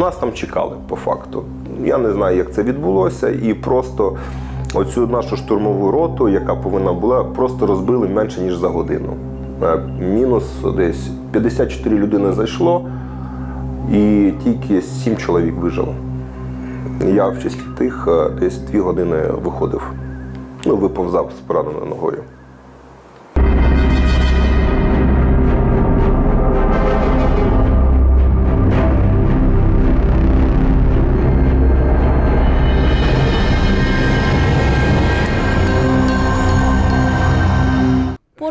Нас там чекали по факту. Я не знаю, як це відбулося, і просто оцю нашу штурмову роту, яка повинна була, просто розбили менше ніж за годину. Е, Мінус десь 54 людини зайшло, і тільки 7 чоловік вижило. Я в числі тих е, десь 2 години виходив. Ну, виповзав з пораненою ногою.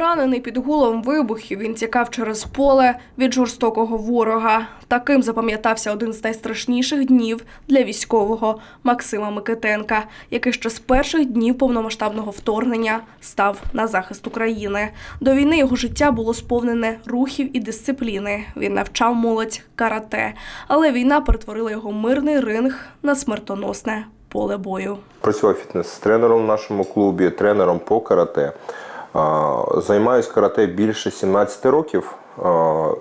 Поранений під гулом вибухів, він тікав через поле від жорстокого ворога. Таким запам'ятався один з найстрашніших днів для військового Максима Микитенка, який ще з перших днів повномасштабного вторгнення став на захист України. До війни його життя було сповнене рухів і дисципліни. Він навчав молодь карате, але війна перетворила його мирний ринг на смертоносне поле бою. Працював фітнес-тренером в нашому клубі, тренером по карате. Займаюсь карате більше 17 років.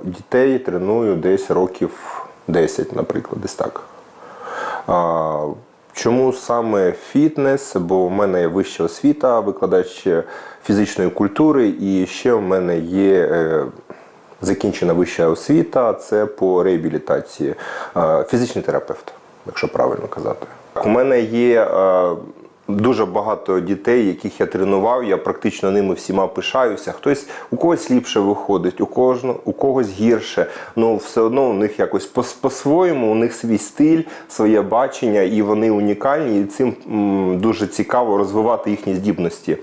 Дітей треную десь років 10, наприклад, десь так. Чому саме фітнес? Бо в мене є вища освіта, викладач фізичної культури, і ще в мене є е, закінчена вища освіта, це по реабілітації, фізичний терапевт, якщо правильно казати. У мене є дуже багато дітей, яких я тренував. Я практично ними всіма пишаюся. Хтось у когось ліпше виходить, у кожного у когось гірше. Ну все одно у них якось по- по-своєму, у них свій стиль, своє бачення, і вони унікальні. І цим дуже цікаво розвивати їхні здібності.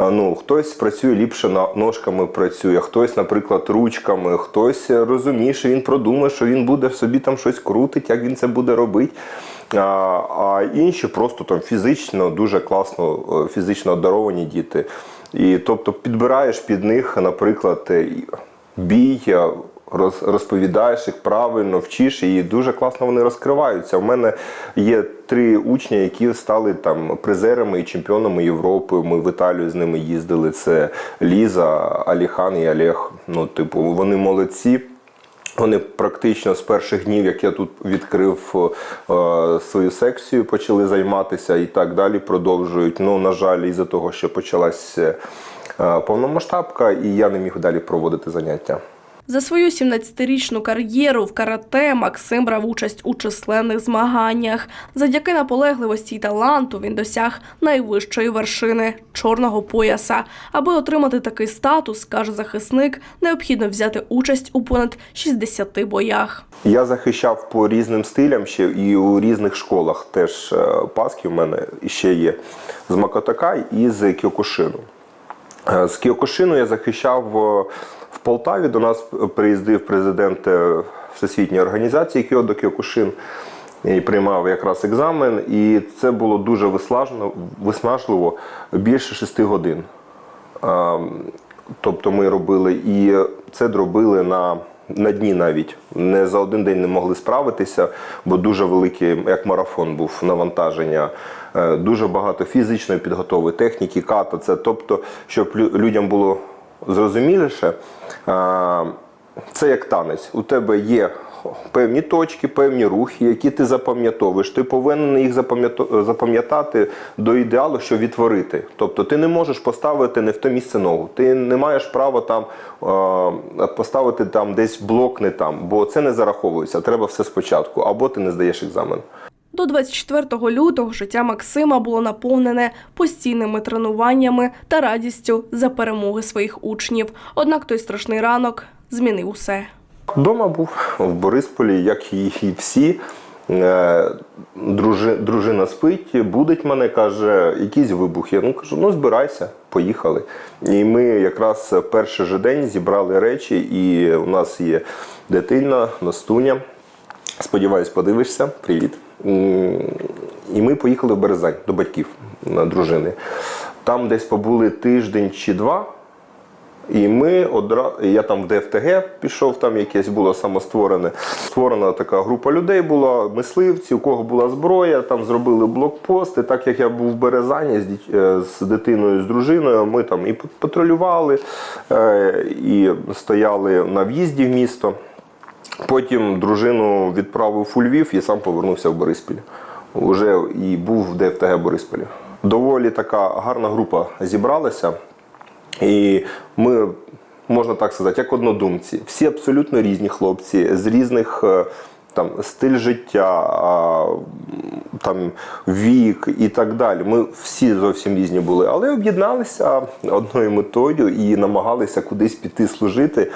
Ну, хтось працює ліпше на ножками працює, хтось, наприклад, ручками, хтось розумніше, він продумає, що він буде собі там щось крутить, як він це буде робити. А, інші просто там фізично, дуже класно, е, фізично одаровані діти. І тобто підбираєш під них, наприклад, е, бій, е, роз, розповідаєш їх правильно, вчиш, і дуже класно вони розкриваються. У мене є три учні, які стали там призерами і чемпіонами Європи. Ми в Італію з ними їздили. Це Ліза, Аліхан і Олег. Ну, типу, вони молодці. Вони практично з перших днів, як я тут відкрив е, свою секцію, почали займатися і так далі продовжують. Ну, на жаль, із-за того, що почалася е, повномасштабка, і я не міг далі проводити заняття. За свою 17-річну кар'єру в карате Максим брав участь у численних змаганнях. Завдяки наполегливості й таланту він досяг найвищої вершини чорного пояса. Аби отримати такий статус, каже захисник, необхідно взяти участь у понад 60 боях. Я захищав по різним стилям ще і у різних школах. Теж е, паски в мене ще є з Макотакай і з Кіокушину. Е, З Кіокушину я захищав е, Полтаві. До нас приїздив президент е, Всесвітньої організації Кіодо Кіокушин і приймав якраз екзамен. І це було дуже виснажно- виснажливо більше шести годин. Тобто ми робили і це робили на, на дні навіть. Не за один день не могли справитися, бо дуже великий, як марафон був навантаження. Е, Дуже багато фізичної підготови, техніки, ката. Це тобто, щоб людям було зрозуміліше, це як танець. У тебе є певні точки, певні рухи, які ти запам'ятовуєш. Ти повинен їх запам'ятати до ідеалу, що відтворити. Тобто ти не можеш поставити не в те місце ногу. Ти не маєш права там поставити там десь блок не там, бо це не зараховується. Треба все спочатку, або ти не здаєш екзамен. До 24 лютого життя Максима було наповнене постійними тренуваннями та радістю за перемоги своїх учнів. Однак той страшний ранок змінив усе. Дома був в Борисполі, як і всі. Е, Дружи, дружина спить, будить мене, каже, якісь вибухи. Я ну кажу, ну збирайся, поїхали. І ми якраз перший же день зібрали речі, і у нас є дитина, Настуня. Сподіваюсь, подивишся. Привіт. І ми поїхали в Березань до батьків на дружини. Там десь побули тиждень чи два. І ми одразу, я там в ДФТГ пішов, там якесь було самостворене. Створена така група людей була, мисливці, у кого була зброя, там зробили блокпост. І так як я був в Березані з, е, дитиною, з дружиною, ми там і патрулювали, е, і стояли на в'їзді в місто. Потім дружину відправив у Львів і сам повернувся в Бориспіль. Уже і був в ДФТГ Борисполі. Доволі така гарна група зібралася. І ми, можна так сказати, як однодумці. Всі абсолютно різні хлопці, з різних е, там, стиль життя, там, вік і так далі. Ми всі зовсім різні були, але об'єдналися одною метою і намагалися кудись піти служити.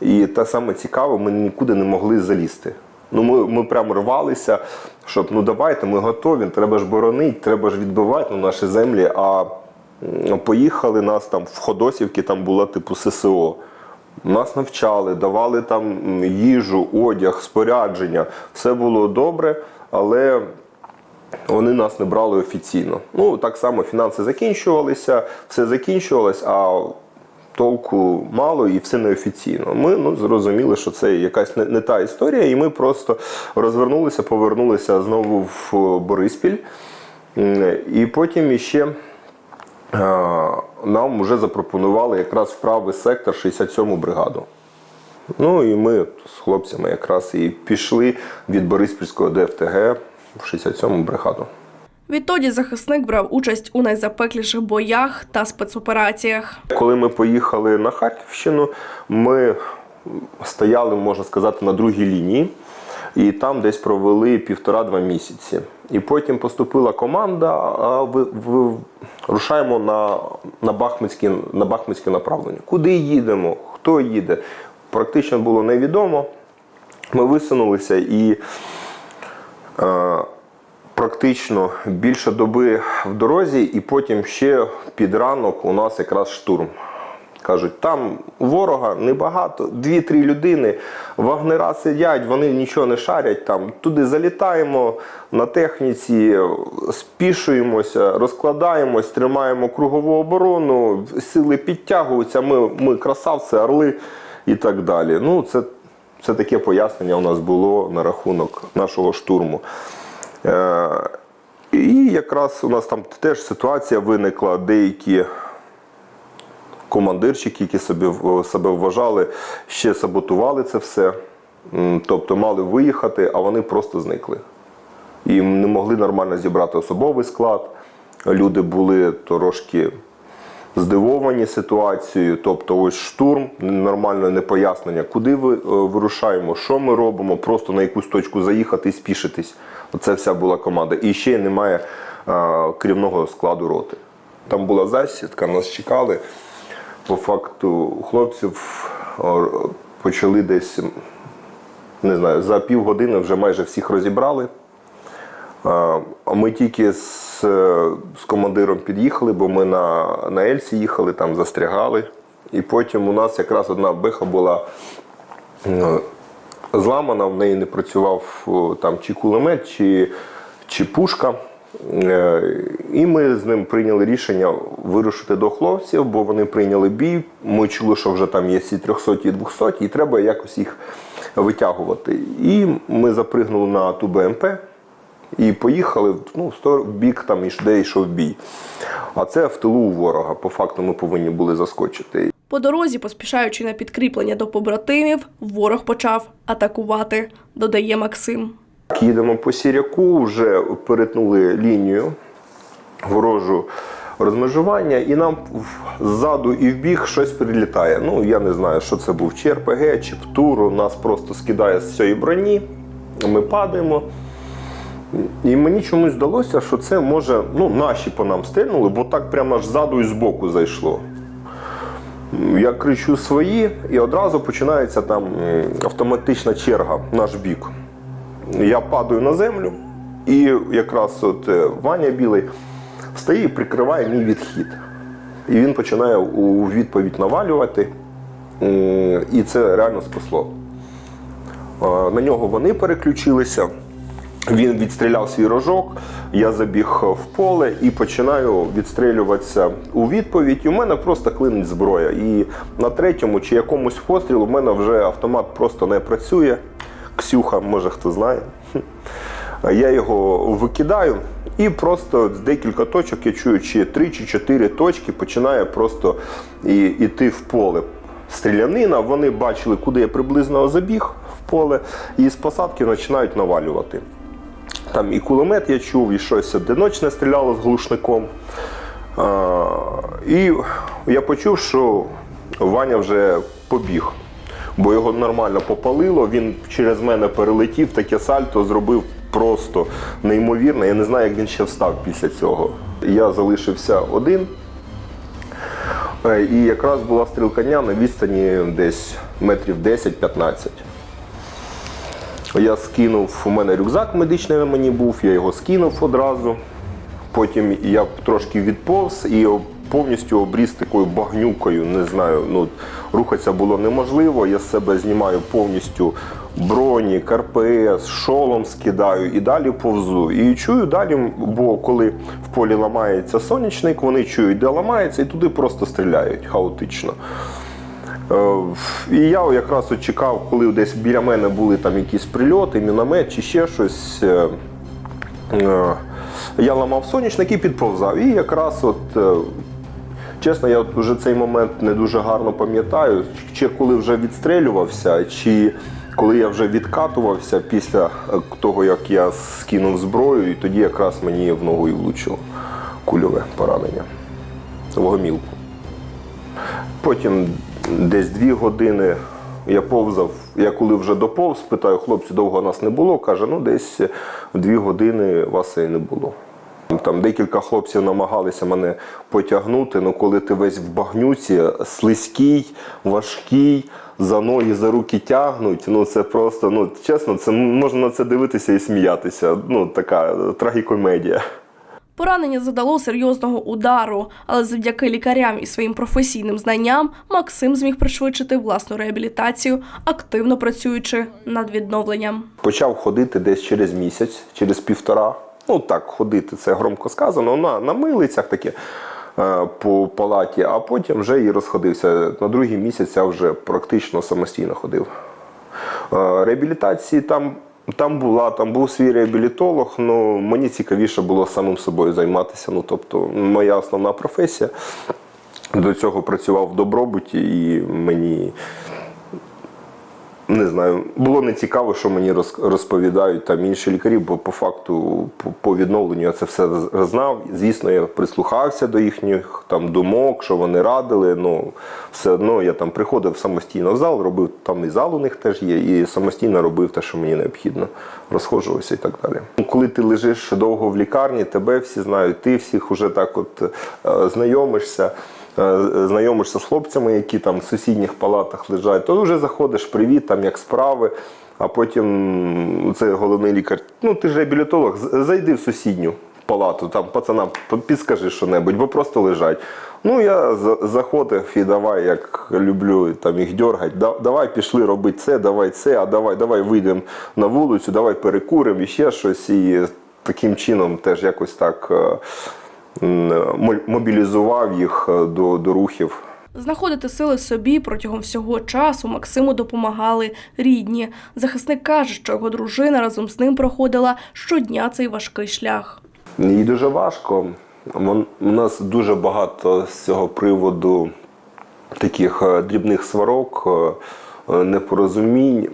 І те саме цікаве, ми нікуди не могли залізти. Ну, ми, ми прямо рвалися, щоб ну давайте, ми готові, треба ж боронити, треба ж відбивати ну, наші землі. А поїхали нас там в Ходосівки, там була типу ССО. Нас навчали, давали там їжу, одяг, спорядження. Все було добре, але вони нас не брали офіційно. Ну, так само фінанси закінчувалися, все закінчувалось, а толку мало і все неофіційно. Ми ну, зрозуміли, що це якась не, не та історія, і ми просто розвернулися, повернулися знову в Бориспіль. І потім іще. е, Нам вже запропонували якраз в правий сектор 67-му бригаду. Ну і ми з хлопцями якраз і пішли від Бориспільського ДФТГ в 67-му бригаду. Відтоді захисник брав участь у найзапекліших боях та спецопераціях. Коли ми поїхали на Харківщину, ми стояли, можна сказати, на другій лінії. І там десь провели півтора-два місяці. І потім поступила команда, а ви, ви рушаємо на, на, Бахмутське, на Бахмутське направлення. Куди їдемо? Хто їде? Практично було невідомо. Ми висунулися і е, практично більше доби в дорозі, і потім ще під ранок у нас якраз штурм. Кажуть, там ворога небагато, дві-три людини, вагнера сидять, вони нічого не шарять. Там туди залітаємо на техніці, спішуємося, розкладаємось, тримаємо кругову оборону, сили підтягуються. Ми, ми красавці, орли і так далі. Ну, це, це таке пояснення у нас було на рахунок нашого штурму. Е, і якраз у нас там теж ситуація виникла, деякі командирчики, які собі, себе вважали, ще саботували це все. Тобто мали виїхати, а вони просто зникли. І не могли нормально зібрати особовий склад. Люди були трошки здивовані ситуацією. Тобто, ось штурм, нормальне непояснення, куди ви е, вирушаємо, що ми робимо, просто на якусь точку заїхати і спішитись. Оце вся була команда. І ще немає е, керівного складу роти. Там була засідка, нас чекали. По факту хлопців почали десь, не знаю, за півгодини вже майже всіх розібрали. А Ми тільки з, з командиром під'їхали, бо ми на, на Ельсі їхали, там застрягали. І потім у нас якраз одна беха була зламана, в неї не працював там чи кулемет, чи, чи пушка. Е, І ми з ним прийняли рішення вирушити до хлопців, бо вони прийняли бій. Ми чули, що вже там є всі 300 і 200, і треба якось їх витягувати. І ми запригнули на ту БМП і поїхали ну, в бік, там де йшов бій. А це в тилу у ворога. По факту ми повинні були заскочити. По дорозі, поспішаючи на підкріплення до побратимів, ворог почав атакувати, додає Максим. Їдемо по Сіряку, вже перетнули лінію ворожу розмежування, і нам ззаду і в бік щось прилітає. Ну, я не знаю, що це був, чи РПГ, чи ПТУР. Нас просто скидає з цієї броні, ми падаємо. І мені чомусь здалося, що це може, ну, наші по нам стрельнули, бо так прямо аж ззаду і збоку зайшло. Я кричу свої, і одразу починається там автоматична черга в наш бік. Я падаю на землю, і якраз от е, Ваня Білий стає і прикриває мій відхід. І він починає у відповідь навалювати, і це реально спасло. Е, На нього вони переключилися. Він відстріляв свій рожок, я забіг в поле і починаю відстрілюватися у відповідь. І у мене просто клинить зброя. І на третьому чи якомусь пострілу в мене вже автомат просто не працює. Ксюха, може хто знає. Я його викидаю і просто з декілька точок я чую, чи три чи чотири точки починає просто і, іти в поле. Стрілянина, вони бачили, куди я приблизно забіг в поле і з посадки починають навалювати. Там і кулемет я чув, і щось одиночне стріляло з глушником. А, і я почув, що Ваня вже побіг, бо його нормально попалило. Він через мене перелетів, таке сальто зробив просто неймовірно. Я не знаю, як він ще встав після цього. Я залишився один. Е, І якраз була стрілкання на відстані десь метрів 10-15. Я скинув, у мене рюкзак медичний на мені був, я його скинув одразу. Потім я трошки відповз і повністю обріз такою багнюкою, не знаю, ну, рухатися було неможливо. Я з себе знімаю повністю броні, КРПС, шолом скидаю і далі повзу. І чую далі, бо коли в полі ламається сонячник, вони чують, де ламається, і туди просто стріляють хаотично. Е, І я якраз от чекав, коли десь біля мене були там якісь прильоти, міномет чи ще щось. Е, е, Я ламав сонячник і підповзав. І якраз от. Чесно, я от вже цей момент не дуже гарно пам'ятаю, чи коли вже відстрелювався, чи коли я вже відкатувався після того, як я скинув зброю, і тоді якраз мені в ногу і влучило кульове поранення в гомілку. Потім десь дві години я повзав. Я коли вже доповз, питаю, хлопці, довго нас не було. Каже, ну десь дві години вас і не було. Там декілька хлопців намагалися мене потягнути, але коли ти весь в багнюці, слизький, важкий, за ноги, за руки тягнуть, ну це просто, ну чесно, це можна на це дивитися і сміятися. Ну, така трагікомедія. Поранення задало серйозного удару, але завдяки лікарям і своїм професійним знанням Максим зміг пришвидшити власну реабілітацію, активно працюючи над відновленням. Почав ходити десь через місяць, через півтора. Ну так, ходити, це громко сказано, на, на милицях таке е, по палаті, а потім вже і розходився. На другий місяць я вже практично самостійно ходив. Е, Реабілітації там, там була, там був свій реабілітолог, але мені цікавіше було самим собою займатися. Ну, тобто, моя основна професія. До цього працював в добробуті, і мені не знаю, було не цікаво, що мені роз- розповідають там інші лікарі, бо по факту по, відновленню я це все знав. Звісно, я прислухався до їхніх там думок, що вони радили. Ну все одно я там приходив самостійно в зал, робив там і зал у них теж є, і самостійно робив те, що мені необхідно, розходжувався і так далі. Коли ти лежиш довго в лікарні, тебе всі знають, ти всіх уже так от е, знайомишся. Е, знайомишся з хлопцями, які там в сусідніх палатах лежать, то вже заходиш, привіт, там як справи. А потім це головний лікар. Ну, ти ж реабілітолог, зайди в сусідню палату, там пацанам підскажи що-небудь, бо просто лежать. Ну, я заходив і давай, як люблю там їх дергати, да- давай пішли робити це, давай це, а давай, давай вийдемо на вулицю, давай перекуримо і ще щось. І таким чином теж якось так. Мобілізував їх е, до, до рухів. Знаходити сили собі протягом всього часу Максиму допомагали рідні. Захисник каже, що його дружина разом з ним проходила щодня цей важкий шлях. Їй дуже важко. У нас дуже багато з цього приводу таких е, дрібних сварок, е, непорозумінь.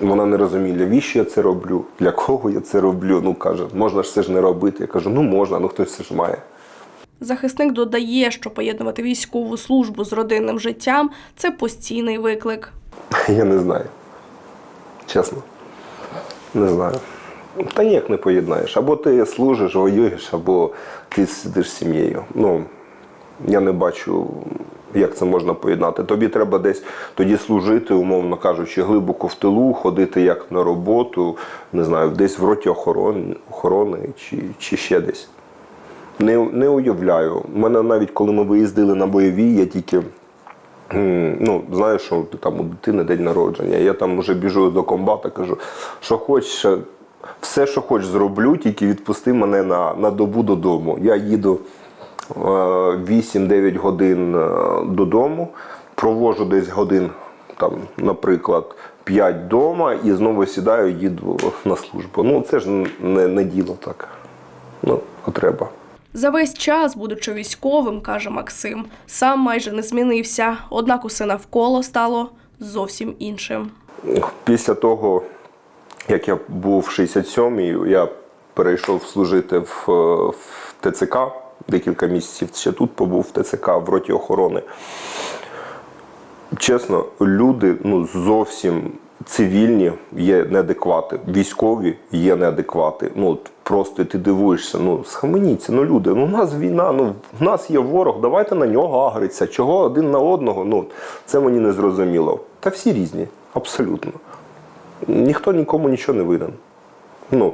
Вона не розуміє, навіщо я це роблю, для кого я це роблю. Ну каже, можна ж це ж не робити. Я кажу, ну можна, ну хтось це ж має. Захисник додає, що поєднувати військову службу з родинним життям це постійний виклик. Я не знаю. Чесно. Не знаю. Та ніяк не поєднаєш. Або ти служиш, воюєш, або ти сидиш з сім'єю. Ну, я не бачу, як це можна поєднати. Тобі треба десь тоді служити, умовно кажучи, глибоко в тилу, ходити як на роботу, не знаю, десь в роті охорони, охорони чи, чи ще десь. Не, не уявляю. У мене навіть коли ми виїздили на бойові, я тільки Ну, знаєш, що там у дитини день народження. Я там вже біжу до комбата, кажу, що хочеш, все, що хочеш, зроблю, тільки відпусти мене на, на добу додому. Я їду 8-9 годин е, додому, провожу десь годин, там, наприклад, 5 вдома і знову сідаю, їду на службу. Ну, це ж не, не діло так. Ну, треба. За весь час, будучи військовим, каже Максим, сам майже не змінився, однак усе навколо стало зовсім іншим. Після того, як я був в 67-й, я перейшов служити в, е, в ТЦК. Декілька місяців ще тут побув в ТЦК в роті охорони. Чесно, люди ну, зовсім цивільні є неадеквати, військові є неадеквати. Ну, от просто ти дивуєшся, ну схаменіться, ну люди, ну у нас війна, ну в нас є ворог, давайте на нього агриться. Чого один на одного? Ну, це мені не зрозуміло. Та всі різні, абсолютно. Ніхто нікому нічого не винен. Ну,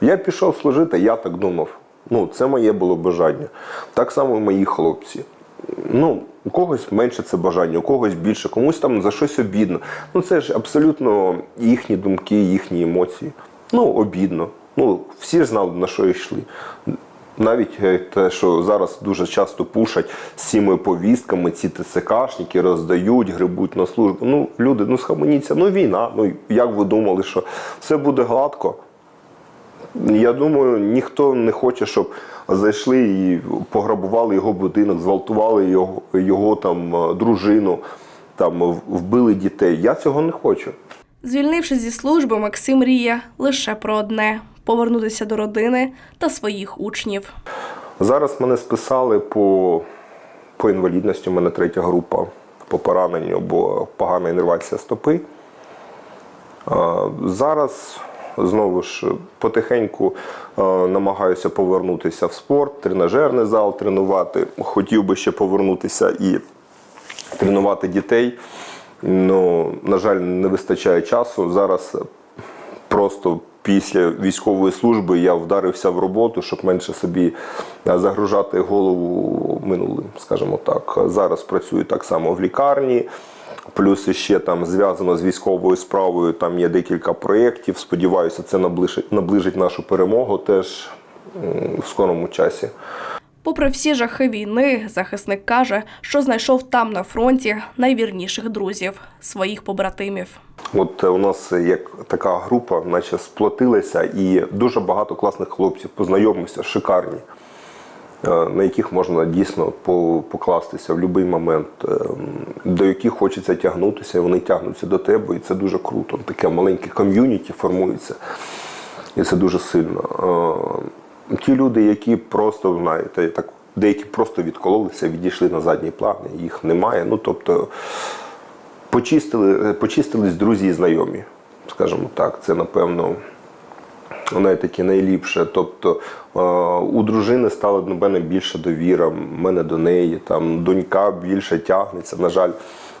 я пішов служити, я так думав. Ну, це моє було бажання. Так само мої хлопці. Ну, у когось менше це бажання, у когось більше, комусь там за щось обідно. Ну, це ж абсолютно їхні думки, їхні емоції. Ну, обідно. Ну, всі ж знали, на що йшли. Навіть е, те, що зараз дуже часто пушать з цими повістками, ці ТЦКшники роздають, грибуть на службу. Ну, люди, ну схаменіться, ну війна. Ну як ви думали, що все буде гладко? Я думаю, ніхто не хоче, щоб зайшли і пограбували його будинок, зґвалтували його, його там е, дружину, там вбили дітей. Я цього не хочу. Звільнившись зі служби, Максим мріє лише про одне повернутися до родини та своїх учнів. Зараз мене списали по, по інвалідності, у мене третя група по пораненню, бо погана інервація стопи. А, Зараз знову ж потихеньку е, намагаюся повернутися в спорт, тренажерний зал тренувати. Хотів би ще повернутися і тренувати дітей. Ну, на жаль, не вистачає часу. Зараз просто після військової служби я вдарився в роботу, щоб менше собі е, загружати голову минулим, скажімо так. Зараз працюю так само в лікарні. Плюс ще там зв'язано з військовою справою, там є декілька проєктів. Сподіваюся, це наближить, наближить нашу перемогу теж в скорому часі. Попри всі жахи війни, захисник каже, що знайшов там на фронті найвірніших друзів, своїх побратимів. От у нас як така група, наче сплотилася, і дуже багато класних хлопців познайомився, шикарні, на яких можна дійсно покластися в будь-який момент, е, до яких хочеться тягнутися, і вони тягнуться до тебе, і це дуже круто. Таке маленьке ком'юніті формується, і це дуже сильно. Е, Ті люди, які просто, знаєте, так, деякі просто відкололися, відійшли на задній план, їх немає. Ну, тобто, почистили, почистились друзі і знайомі, скажімо так. Це напевно таке найліпше. Тобто е, у дружини стало до мене більше довіра, в мене до неї, там донька більше тягнеться. На жаль,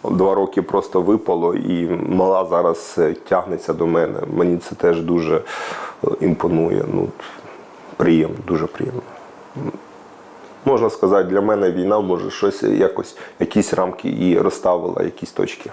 два роки просто випало, і мала зараз е, тягнеться до мене. Мені це теж дуже е, імпонує. Ну, приємно, дуже приємно. Можна сказати, для мене війна може щось якось, якісь рамки і розставила, якісь точки.